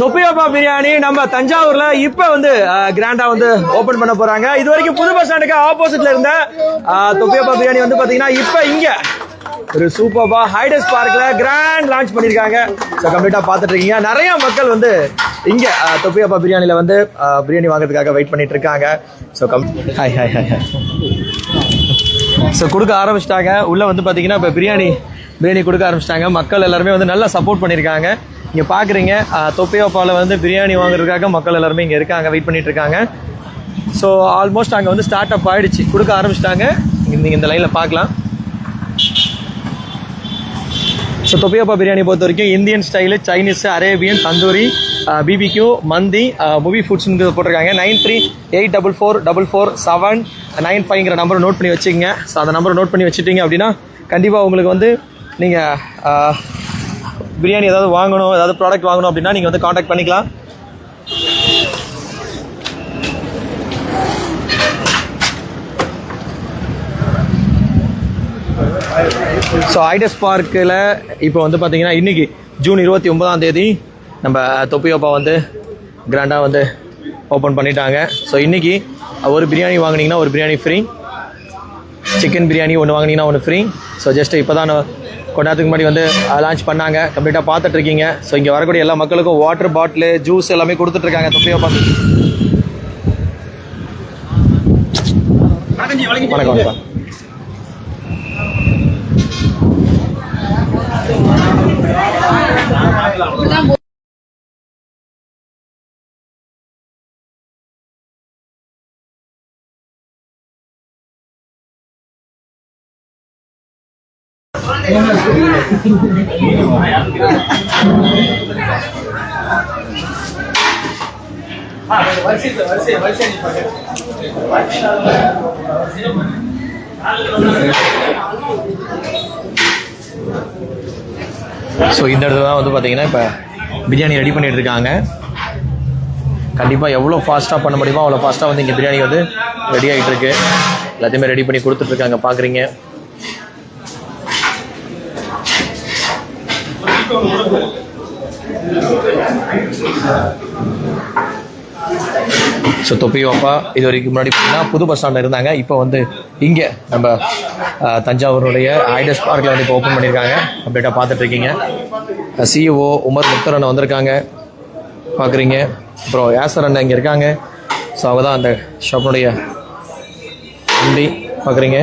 தொப்பியாப்பா பிரியாணி நம்ம தஞ்சாவூர்ல இப்ப வந்து கிராண்டா வந்து ஓபன் பண்ண போறாங்க. இது வரைக்கும் புது பஸ் ஸ்டாண்டுக்கு ஆப்போசிட்ல இருந்த அஹ், தொப்பியாப்பா பிரியாணி வந்து பாத்தீங்கன்னா இப்ப இங்க ஒரு சூப்பர்பா ஹைடஸ் பார்க்ல கிராண்ட் லான்ச் பண்ணிருக்காங்க. ஸோ கம்ப்ளீட்டா பாத்துட்டு இருக்கீங்க. நிறைய மக்கள் வந்து இங்க அஹ், தொப்பியாப்பா பிரியாணில வந்து பிரியாணி வாங்குறதுக்காக வெயிட் பண்ணிட்டு இருக்காங்க. So come hi hi hi hi so கொடுக்க ஆரம்பிச்சிட்டாங்க. உள்ள வந்து பாத்தீங்கன்னா இப்போ பிரியாணி பிரியாணி கொடுக்க ஆரம்பிச்சிட்டாங்க. மக்கள் எல்லாருமே வந்து நல்லா சப்போர்ட் பண்ணியிருக்காங்க இங்கே பார்க்குறீங்க தொப்பியோப்பாவில் வந்து பிரியாணி வாங்குறதுக்காக மக்கள் எல்லாருமே இங்கே இருக்காங்க வெயிட் பண்ணிட்டு இருக்காங்க. ஸோ ஆல்மோஸ்ட் அங்கே வந்து ஸ்டார்ட் அப் ஆகிடுச்சு கொடுக்க ஆரம்பிச்சிட்டாங்க. நீங்கள் இந்த லைனில் பார்க்கலாம். ஸோ தொப்பையோப்பா பிரியாணி பொறுத்த வரைக்கும் Indian style Chinese Arabian tandoori BBQ மந்தி மூவி ஃபுட்ஸ்னு போட்டிருக்காங்க. Nine three eight double four double four seven nine ஃபைவ்ங்கிற நம்பரை நோட் பண்ணி வச்சுக்கோங்க. ஸோ அந்த நம்பரை நோட் பண்ணி வச்சுட்டிங்க அப்படின்னா கண்டிப்பாக உங்களுக்கு வந்து நீங்கள் பிரியாணி ஏதாவது வாங்கணும் ஏதாவது ப்ராடக்ட் வாங்கணும் அப்படின்னா நீங்கள் வந்து காண்டாக்ட் பண்ணிக்கலாம். ஸோ ஐடஸ் பார்க்கில் இப்போ வந்து பார்த்தீங்கன்னா இன்றைக்கி ஜூன் இருபத்தி ஒன்பதாம் தேதி நம்ம தொப்பியோப்பா வந்து கிராண்டாக வந்து ஓப்பன் பண்ணிட்டாங்க. ஸோ இன்றைக்கி ஒரு பிரியாணி வாங்கினீங்கன்னா ஒரு பிரியாணி ஃப்ரீ சிக்கன் பிரியாணி ஒன்று வாங்குனீங்கன்னா ஒன்று ஃப்ரீ ஸோ ஜஸ்ட் இப்போ தான் கொஞ்ச நேரத்துக்கு முன்னாடி வந்து லான்ச் பண்ணாங்க. கம்ப்ளீட்டாக பார்த்துட்டு இருக்கீங்க ஸோ இங்கே வரக்கூடிய எல்லா மக்களுக்கும் வாட்டர் பாட்டிலு ஜூஸ் எல்லாமே கொடுத்துட்ருக்காங்க. தொப்பியோப்பா வணக்கம் வணக்கம். ஸோ இந்த இடத்துல தான் வந்து பார்த்தீங்கன்னா இப்போ பிரியாணி ரெடி பண்ணிட்டு இருக்காங்க. கண்டிப்பாக எவ்வளோ ஃபாஸ்ட்டாக பண்ண முடியுமோ அவ்வளோ ஃபாஸ்ட்டாக வந்து இங்கே பிரியாணி வந்து ரெடி ஆகிட்டு இருக்கு. எல்லாத்தையுமே ரெடி பண்ணி கொடுத்துட்ருக்காங்க பார்க்குறீங்க ஸோ தொப்பியோப்பா இது வரைக்கும் முன்னாடி பார்த்தீங்கன்னா புது பஸ் ஸ்டாண்டில் இருந்தாங்க. இப்போ வந்து இங்கே நம்ம தஞ்சாவூருடைய ஐடஸ் பார்க்கில் வந்து இப்போ ஓப்பன் பண்ணியிருக்காங்க. அப்டேட்டாக பார்த்துட்ருக்கீங்க சிஇஓ உமர் முக்தர் அண்ணன் வந்திருக்காங்க. பார்க்குறீங்க. அப்புறம் யாசர் அண்ணன் இங்கே இருக்காங்க. ஸோ அவங்க தான் அந்த ஷாப்பினுடைய எம்டி பார்க்குறீங்க.